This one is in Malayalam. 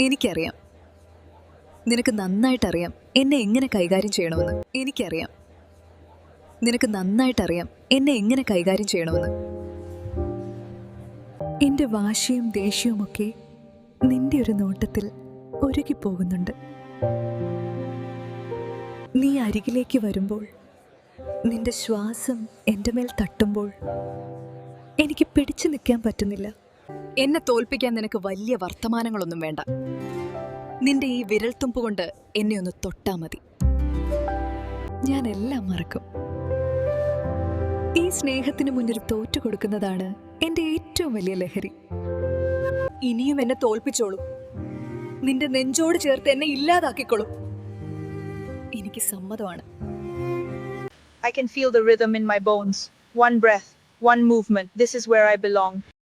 എനിക്കറിയാം. നിനക്ക് നന്നായിട്ടറിയാം എന്നെ എങ്ങനെ കൈകാര്യം ചെയ്യണമെന്ന്. എനിക്കറിയാം. നിനക്ക് നന്നായിട്ടറിയാം എന്നെ എങ്ങനെ കൈകാര്യം ചെയ്യണമെന്ന്. എന്റെ വാശിയും ദേഷ്യവുമൊക്കെ നിന്റെ ഒരു നോട്ടത്തിൽ ഒരുകി പോകുന്നുണ്ട് നീ അരികിലേക്ക് വരുമ്പോൾ നിന്റെ ശ്വാസം എന്റെ മേൽ തട്ടുമ്പോൾ എനിക്ക് പിടിച്ചു നിൽക്കാൻ പറ്റുന്നില്ല. എന്നെ തോൽപ്പിക്കാൻ നിനക്ക് വലിയ വർത്തമാനങ്ങളൊന്നും വേണ്ട. നിന്റെ ഈ വിരൽത്തുമ്പ് കൊണ്ട് എന്നെ ഒന്ന് തൊട്ടാ മതി. ഞാൻ എല്ലാം മറക്കും. ഈ സ്നേഹത്തിന് മുന്നിൽ തോറ്റു കൊടുക്കുന്നതാണ് എന്റെ ഏറ്റവും വലിയ ലഹരി. ഇനിയും എന്നെ തോൽപ്പിച്ചോളൂ. നിന്റെ നെഞ്ചോട് ചേർത്ത് എന്നെ ഇല്ലാതാക്കിക്കോളൂ എനിക്ക് സമ്മതമാണ്. I can feel the rhythm in my bones. One breath, one movement. This is where I belong.